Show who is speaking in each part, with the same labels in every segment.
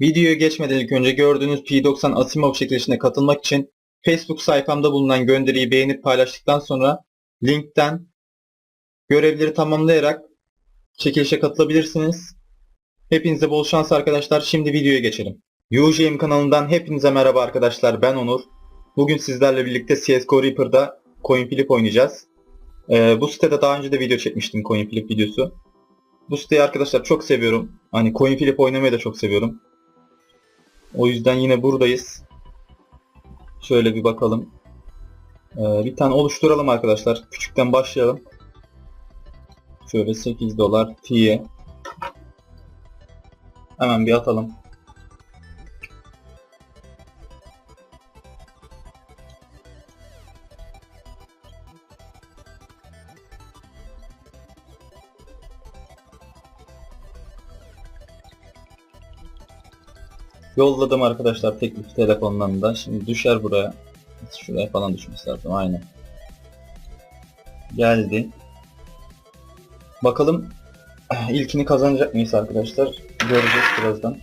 Speaker 1: Videoya geçmeden ilk önce gördüğünüz P90 Asimov çekilişine katılmak için Facebook sayfamda bulunan gönderiyi beğenip paylaştıktan sonra linkten görevleri tamamlayarak çekilişe katılabilirsiniz. Hepinize bol şans arkadaşlar. Şimdi videoya geçelim. UGM kanalından hepinize merhaba arkadaşlar. Ben Onur. Bugün sizlerle birlikte CSGO Reaper'da CoinFlip oynayacağız. Ee, bu sitede daha önce de video çekmiştim CoinFlip videosu. Bu siteyi arkadaşlar çok seviyorum. Hani CoinFlip oynamayı da çok seviyorum. O yüzden yine buradayız. Şöyle bir bakalım. Ee, bir tane oluşturalım arkadaşlar. Küçükten başlayalım. Şöyle 8 dolar T'ye. Hemen bir atalım. Yolladım arkadaşlar teklif telefondan da. Şimdi düşer buraya. Şuraya falan düşmesi lazım. Aynen. Geldi. Bakalım ilkini kazanacak mıyız arkadaşlar? Göreceğiz birazdan.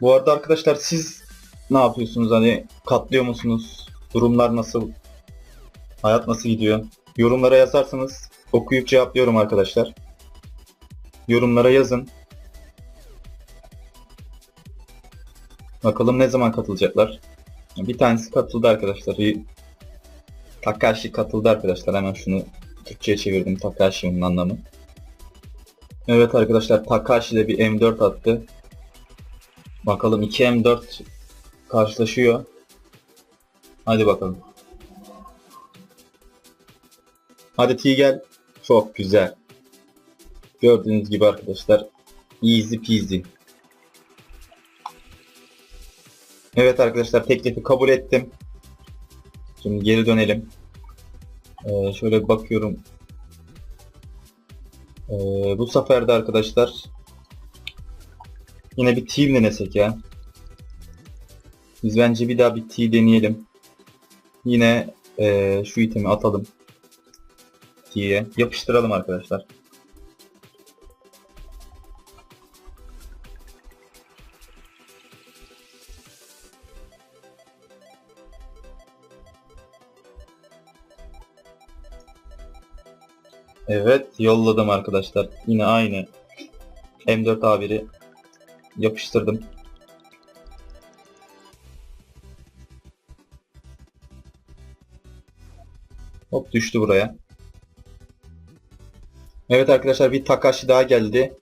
Speaker 1: Bu arada arkadaşlar siz ne yapıyorsunuz? Hani katlıyor musunuz? Durumlar nasıl? Hayat nasıl gidiyor? Yorumlara yazarsanız okuyup cevaplıyorum arkadaşlar. Yorumlara yazın. Bakalım ne zaman katılacaklar. Bir tanesi katıldı arkadaşlar. Takashi katıldı arkadaşlar. Hemen şunu Türkçe'ye çevirdim Takashi'nin anlamı. Evet arkadaşlar Takashi de bir M4 attı. Bakalım 2 M4 karşılaşıyor. Hadi bakalım. Hadi T. Çok güzel. Gördüğünüz gibi arkadaşlar easy peasy. Evet arkadaşlar teklifi kabul ettim. Şimdi geri dönelim. Ee, şöyle bakıyorum. Ee, bu sefer de arkadaşlar yine bir team denesek ya. Biz bence bir daha bir T deneyelim. Yine ee, şu itemi atalım. T'ye yapıştıralım arkadaşlar. Evet yolladım arkadaşlar. Yine aynı M4 A1'i yapıştırdım. Hop düştü buraya. Evet arkadaşlar bir Takashi daha geldi.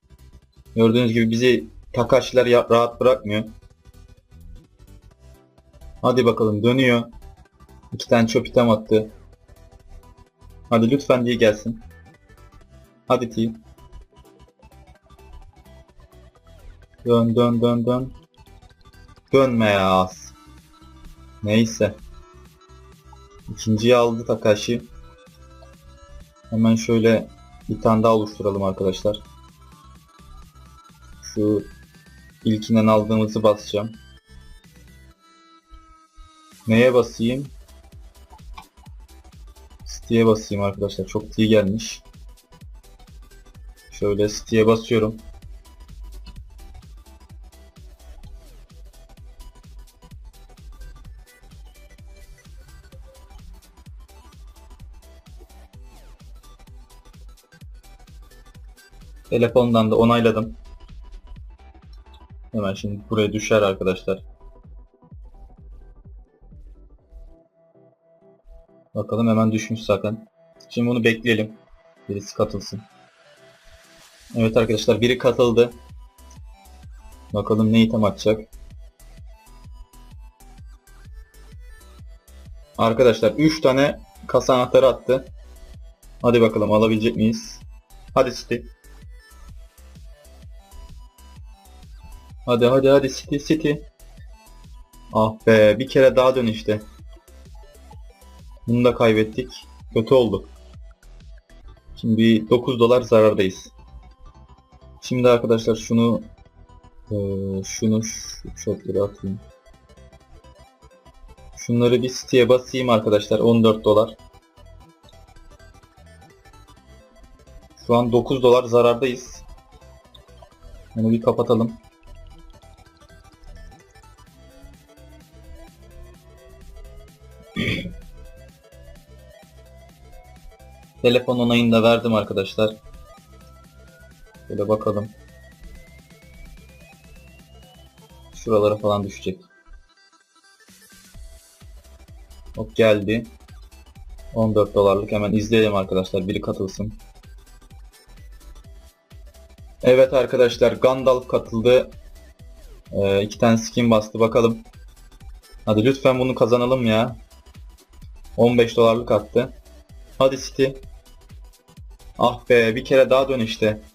Speaker 1: Gördüğünüz gibi bizi Takashi'ler rahat bırakmıyor. Hadi bakalım dönüyor. İki tane çöp item attı. Hadi lütfen diye gelsin. Hadi T. Dön dön dön dön. Dönme ya az. Neyse. İkinciyi aldı Takashi. Hemen şöyle bir tane daha oluşturalım arkadaşlar. Şu ilkinden aldığımızı basacağım. Neye basayım? City'ye basayım arkadaşlar. Çok iyi gelmiş. Şöyle City'ye basıyorum. Telefondan da onayladım. Hemen şimdi buraya düşer arkadaşlar. Bakalım hemen düşmüş zaten. Şimdi bunu bekleyelim. Birisi katılsın. Evet arkadaşlar biri katıldı. Bakalım ne item atacak. Arkadaşlar 3 tane kasa anahtarı attı. Hadi bakalım alabilecek miyiz? Hadi City. Hadi hadi hadi City City. Ah be bir kere daha dön işte. Bunu da kaybettik. Kötü oldu. Şimdi 9 dolar zarardayız. Şimdi arkadaşlar şunu e, şunu şu çöpleri atayım. Şunları bir siteye basayım arkadaşlar 14 dolar. Şu an 9 dolar zarardayız. Bunu bir kapatalım. Telefon onayını da verdim arkadaşlar. Şöyle bakalım. Şuralara falan düşecek. Hop geldi. 14 dolarlık hemen izleyelim arkadaşlar. Biri katılsın. Evet arkadaşlar Gandalf katıldı. Ee, iki tane skin bastı bakalım. Hadi lütfen bunu kazanalım ya. 15 dolarlık attı. Hadi City. Ah be bir kere daha dön işte.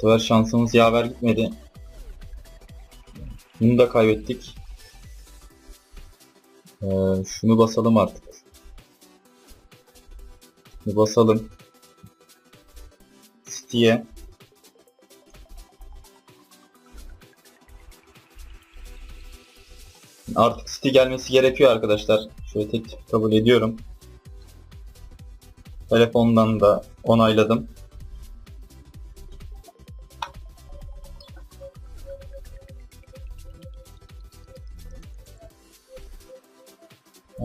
Speaker 1: Sefer şansımız yaver gitmedi. Bunu da kaybettik. Ee, şunu basalım artık. Şunu basalım. City'ye. Artık City gelmesi gerekiyor arkadaşlar. Şöyle tek tek kabul ediyorum. Telefondan da onayladım.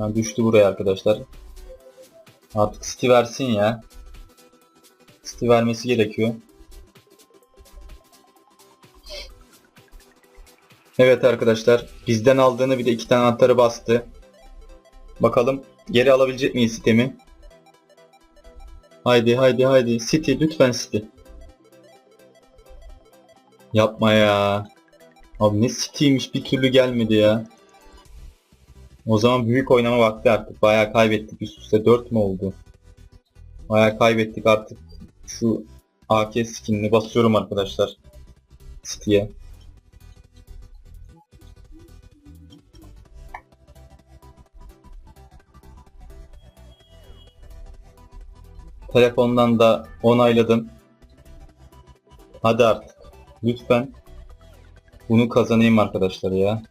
Speaker 1: Ha, düştü buraya arkadaşlar. Artık City versin ya. City vermesi gerekiyor. Evet arkadaşlar. Bizden aldığını bir de iki tane anahtarı bastı. Bakalım geri alabilecek miyiz sitemi? Haydi haydi haydi. City lütfen City. Yapma ya. Abi ne City'ymiş bir türlü gelmedi ya. O zaman büyük oynama vakti artık. Bayağı kaybettik. Üst üste 4 mü oldu? Bayağı kaybettik artık. Şu AK skinini basıyorum arkadaşlar. City'ye. Telefondan da onayladım. Hadi artık. Lütfen. Bunu kazanayım arkadaşlar ya.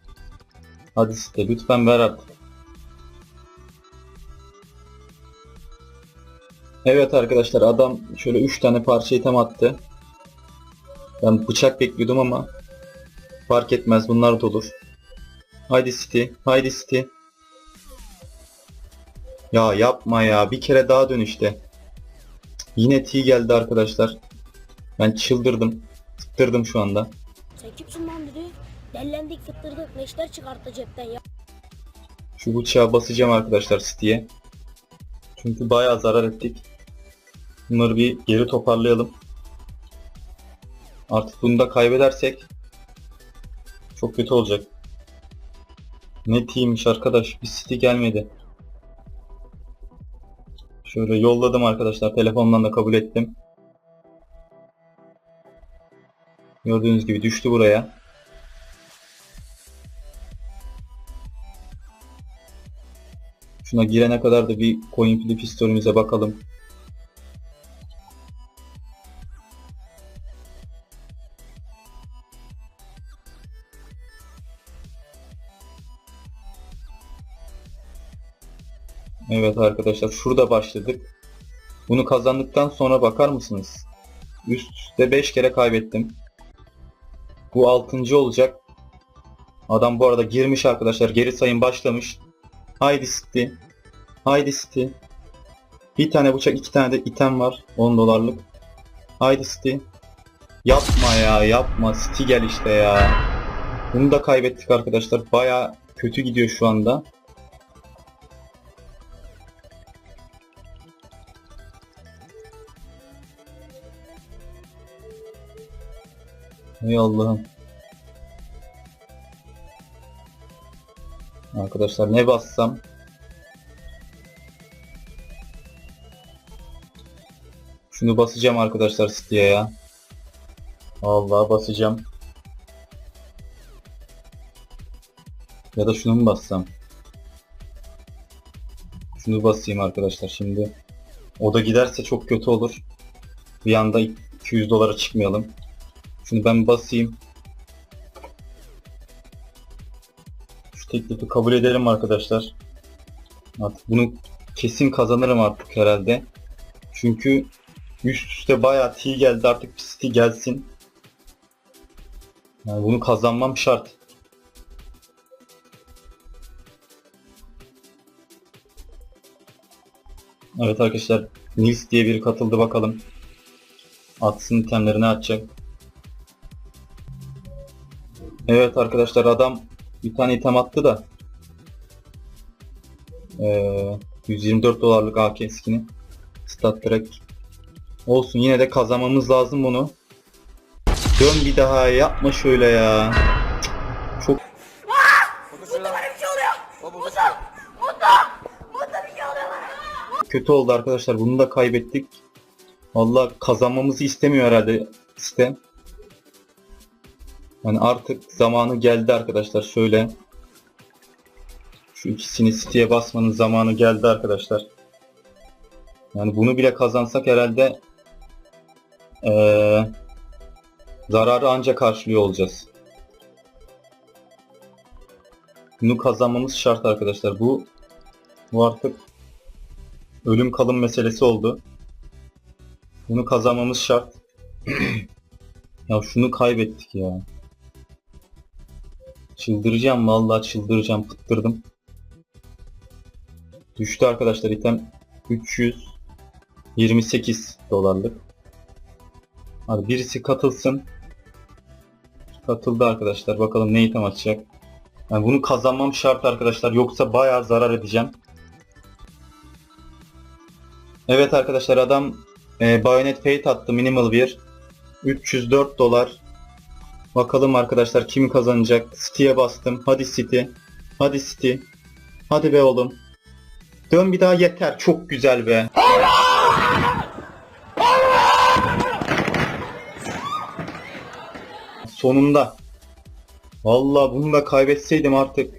Speaker 1: Hadi site lütfen ver artık. Evet arkadaşlar adam şöyle 3 tane parça item attı. Ben bıçak bekliyordum ama fark etmez bunlar da olur. Haydi City, haydi City. Ya yapma ya bir kere daha dön işte. Yine T geldi arkadaşlar. Ben çıldırdım. Fıttırdım şu anda.
Speaker 2: Dedi. Dellendik fıttırdık neşter çıkarttı cepten ya.
Speaker 1: Şu bıçağı basacağım arkadaşlar City'ye. Çünkü bayağı zarar ettik. Bunları bir geri toparlayalım. Artık bunu da kaybedersek çok kötü olacak. Ne teammiş arkadaş. Bir City gelmedi. Şöyle yolladım arkadaşlar. Telefondan da kabul ettim. Gördüğünüz gibi düştü buraya. Şuna girene kadar da bir coin flip historimize bakalım. Evet arkadaşlar şurada başladık. Bunu kazandıktan sonra bakar mısınız? Üst üste 5 kere kaybettim. Bu 6. olacak. Adam bu arada girmiş arkadaşlar. Geri sayım başlamış. Haydi City. Haydi City. Bir tane bıçak, iki tane de item var. 10 dolarlık. Haydi City. Yapma ya, yapma. City gel işte ya. Bunu da kaybettik arkadaşlar. Baya kötü gidiyor şu anda. Ey Allah'ım. Arkadaşlar ne bassam Şunu basacağım arkadaşlar City'ye ya. Allah basacağım. Ya da şunu mu bassam? Şunu basayım arkadaşlar şimdi. O da giderse çok kötü olur. Bir anda 200 dolara çıkmayalım. Şunu ben basayım. Teklifi kabul edelim arkadaşlar. Artık bunu kesin kazanırım artık herhalde. Çünkü üst üste bayağı T geldi artık bir City gelsin. Yani bunu kazanmam şart. Evet arkadaşlar Nils diye biri katıldı bakalım. Atsın itemlerini atacak. Evet arkadaşlar adam bir tane item attı da. Ee, 124 dolarlık AK skin'i. Stat direkt. Olsun yine de kazanmamız lazım bunu. Dön bir daha yapma şöyle ya. Çok kötü oldu arkadaşlar. Bunu da kaybettik. Valla kazanmamızı istemiyor herhalde site. Yani artık zamanı geldi arkadaşlar. Şöyle şu ikisini siteye basmanın zamanı geldi arkadaşlar. Yani bunu bile kazansak herhalde eee, zararı ancak karşılıyor olacağız. Bunu kazanmamız şart arkadaşlar. Bu bu artık ölüm kalım meselesi oldu. Bunu kazanmamız şart. ya şunu kaybettik ya. Çıldıracağım vallahi çıldıracağım pıttırdım. Düştü arkadaşlar item 328 dolarlık. Hadi birisi katılsın. Katıldı arkadaşlar. Bakalım ne item açacak. Yani bunu kazanmam şart arkadaşlar. Yoksa bayağı zarar edeceğim. Evet arkadaşlar adam e, Bayonet Fate attı minimal bir. 304 dolar. Bakalım arkadaşlar kim kazanacak. City'ye bastım. Hadi City. Hadi City. Hadi be oğlum. Dön bir daha yeter. Çok güzel be. Sonunda. Vallahi bunu da kaybetseydim artık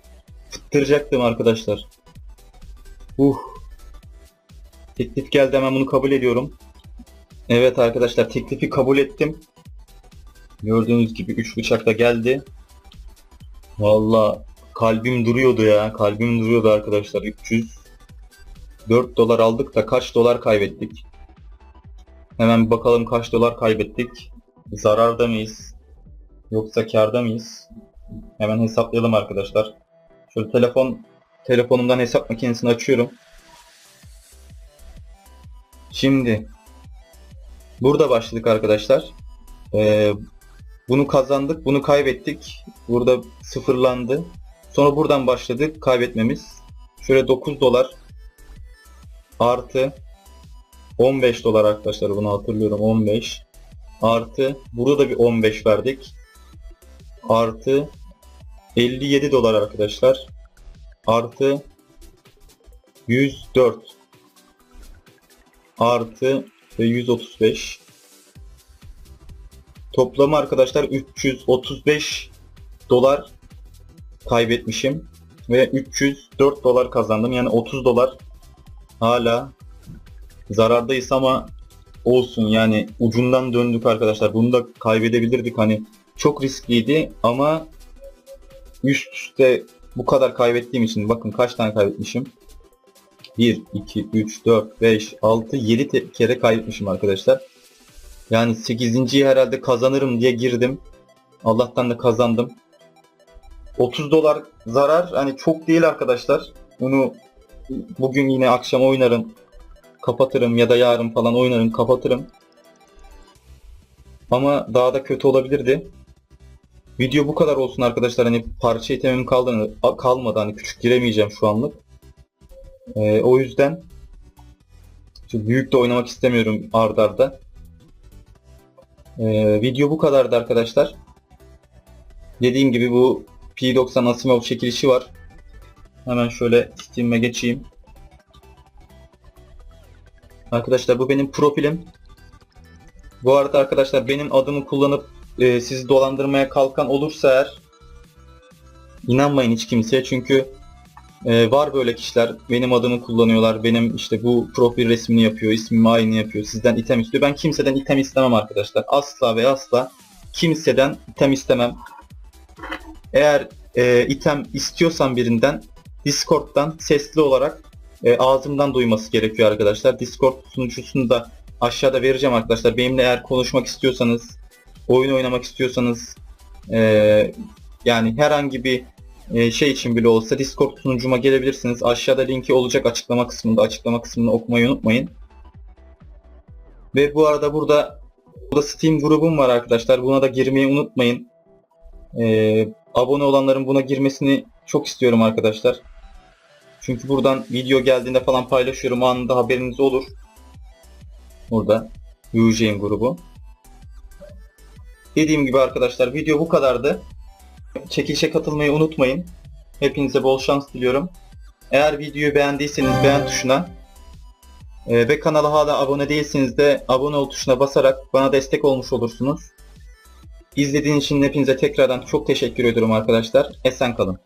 Speaker 1: fıttıracaktım arkadaşlar. Uh. Teklif geldi hemen bunu kabul ediyorum. Evet arkadaşlar teklifi kabul ettim. Gördüğünüz gibi 3 bıçak da geldi. Valla kalbim duruyordu ya. Kalbim duruyordu arkadaşlar. 300 4 dolar aldık da kaç dolar kaybettik? Hemen bakalım kaç dolar kaybettik. Zararda mıyız? Yoksa karda mıyız? Hemen hesaplayalım arkadaşlar. Şöyle telefon telefonumdan hesap makinesini açıyorum. Şimdi burada başladık arkadaşlar. Ee, bunu kazandık, bunu kaybettik. Burada sıfırlandı. Sonra buradan başladık kaybetmemiz. Şöyle 9 dolar artı 15 dolar arkadaşlar bunu hatırlıyorum 15 artı burada da bir 15 verdik artı 57 dolar arkadaşlar artı 104 artı ve 135 toplamı arkadaşlar 335 dolar kaybetmişim ve 304 dolar kazandım yani 30 dolar hala zarardayız ama olsun yani ucundan döndük arkadaşlar. Bunu da kaybedebilirdik hani çok riskliydi ama üst üste bu kadar kaybettiğim için bakın kaç tane kaybetmişim. 1, 2, 3, 4, 5, 6, 7 te- kere kaybetmişim arkadaşlar. Yani 8.yi herhalde kazanırım diye girdim. Allah'tan da kazandım. 30 dolar zarar hani çok değil arkadaşlar. Bunu bugün yine akşam oynarım. Kapatırım ya da yarın falan oynarım kapatırım. Ama daha da kötü olabilirdi. Video bu kadar olsun arkadaşlar. Hani parça itemim kaldı, kalmadı. Hani küçük giremeyeceğim şu anlık. Ee, o yüzden büyük de oynamak istemiyorum ard arda. Ee, video bu kadardı arkadaşlar. Dediğim gibi bu P90 Asimov çekilişi var. Hemen şöyle Steam'e geçeyim. Arkadaşlar bu benim profilim. Bu arada arkadaşlar benim adımı kullanıp e, sizi dolandırmaya kalkan olursa eğer inanmayın hiç kimseye çünkü e, var böyle kişiler benim adımı kullanıyorlar. Benim işte bu profil resmini yapıyor, ismimi aynı yapıyor. Sizden item istiyor. Ben kimseden item istemem arkadaşlar. Asla ve asla kimseden item istemem. Eğer e, item istiyorsan birinden Discord'dan sesli olarak e, ağzımdan duyması gerekiyor arkadaşlar. Discord sunucusunu da aşağıda vereceğim arkadaşlar. Benimle eğer konuşmak istiyorsanız, oyun oynamak istiyorsanız e, yani herhangi bir e, şey için bile olsa Discord sunucuma gelebilirsiniz. Aşağıda linki olacak açıklama kısmında. Açıklama kısmını okumayı unutmayın. Ve bu arada burada burada Steam grubum var arkadaşlar. Buna da girmeyi unutmayın. E, abone olanların buna girmesini çok istiyorum arkadaşlar. Çünkü buradan video geldiğinde falan paylaşıyorum. Anında haberiniz olur. Burada. Eugene grubu. Dediğim gibi arkadaşlar video bu kadardı. Çekilişe katılmayı unutmayın. Hepinize bol şans diliyorum. Eğer videoyu beğendiyseniz beğen tuşuna e, ve kanala hala abone değilseniz de abone ol tuşuna basarak bana destek olmuş olursunuz. İzlediğiniz için hepinize tekrardan çok teşekkür ediyorum arkadaşlar. Esen kalın.